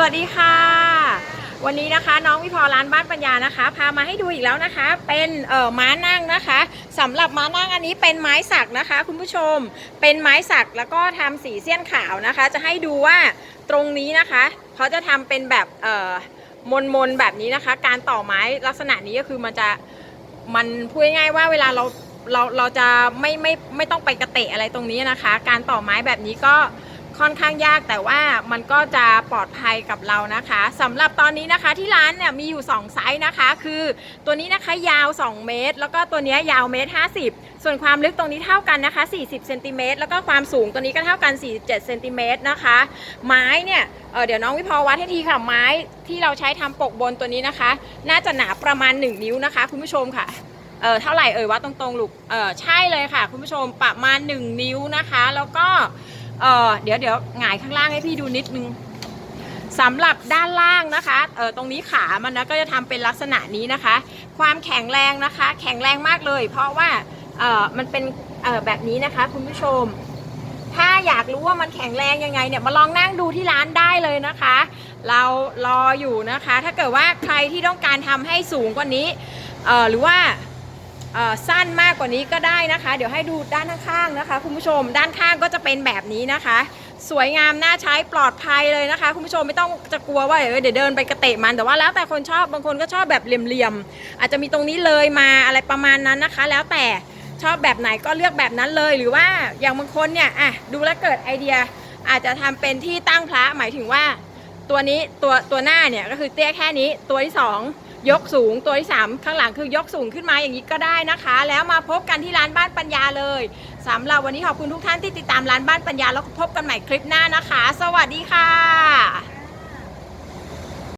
สวัสดีค่ะ วันนี้นะคะน้องวิพอร้านบ้านปัญญานะคะ พามาให้ดูอีกแล้วนะคะ เป็นเอ่อม้านั่งนะคะสำหรับม้านั่งอันนี้เป็นไม้สักนะคะ คุณผู้ชมเป็นไม้สักแล้วก็ทำสีเสี้ยนขาวนะคะ จะให้ดูว่าตรงนี้นะคะเขาจะทำเป็นแบบเอ่อมนมนๆแบบนี้นะคะ การต่อไม้ลักษณะนี้ก็คือมันจะมันพูดง่ายๆว่าเวลาเราเราเราจะไม่ไม่ไม่ต้องไปกระเตะอะไรตรงนี้นะคะ การต่อไม้แบบนี้ก็ ค่อนข้างยากแต่ว่ามันก็จะปลอดภัยกับเรานะคะสำหรับตอนนี้นะคะที่ร้านเนี่ยมีอยู่ 2 ไซส์นะคะ คือตัวนี้นะคะยาว 2 เมตร แล้วก็ตัวนี้ยาวเมตร 50 ส่วนความลึกตรงนี้เท่ากันนะคะ 40เซนติเมตรแล้วก็ความสูงตัวนี้ก็เท่ากัน 47เซนติเมตรนะคะ ไม้เนี่ยเเดี๋ยวน้องวิพอวัดให้ทีค่ะไม้ที่เราใช้ทำปกบนตัวนี้นะคะ น่าจะหนาประมาณ 1 นิ้วนะคะ คุณผู้ชมค่ะเออเท่าไหร่เอ่ยวัดตรงๆลูกเออใช่เลยค่ะ คุณผู้ชมประมาณ 1 นิ้วนะคะ แล้วก็ เออเดี๋ยวเดี๋ยวหงายข้างล่างให้พี่ดูนิดนึงสำหรับด้านล่างนะคะเออตรงนี้ขามันนะก็จะทำเป็นลักษณะนี้นะคะ ความแข็งแรงนะคะ แข็งแรงมากเลย เพราะว่าเออมันเป็นเออแบบนี้นะคะ คุณผู้ชม ถ้าอยากรู้ว่ามันแข็งแรงยังไงเนี่ยมาลองนั่งดูที่ร้านได้เลยนะคะ เรารออยู่นะคะ ถ้าเกิดว่าใครที่ต้องการทำให้สูงกว่านี้เออหรือว่า สั้นมากกว่านี้ก็ได้นะคะ เดี๋ยวให้ดูด้านข้างๆนะคะ คุณผู้ชมด้านข้างก็จะเป็นแบบนี้นะคะ สวยงามน่าใช้ปลอดภัยเลยนะคะ คุณผู้ชมไม่ต้องจะกลัวว่าเดี๋ยวเดินไปกระเตะมันแต่ว่าแล้วแต่คนชอบบางคนก็ชอบแบบเหลี่ยมๆอาจจะมีตรงนี้เลยมาอะไรประมาณนั้นนะคะ แล้วแต่ชอบแบบไหนก็เลือกแบบนั้นเลยหรือว่าอย่างบางคนเนี่ยอะดูแลเกิดไอเดียอาจจะทำเป็นที่ตั้งพระหมายถึงว่า ตัวนี้ตัวตัวหน้าเนี่ยก็คือเตี้ยแค่นี้ตัวที่สองยกสูงตัวที่ 3 ข้างหลังคือยกสูงขึ้นมาอย่างนี้ก็ได้นะคะ แล้วมาพบกันที่ร้านบ้านปัญญาเลยสำหรับวันนี้ขอบคุณทุกท่านที่ติดตามร้านบ้านปัญญาแล้วพบกันใหม่คลิปหน้านะคะ สวัสดีค่ะ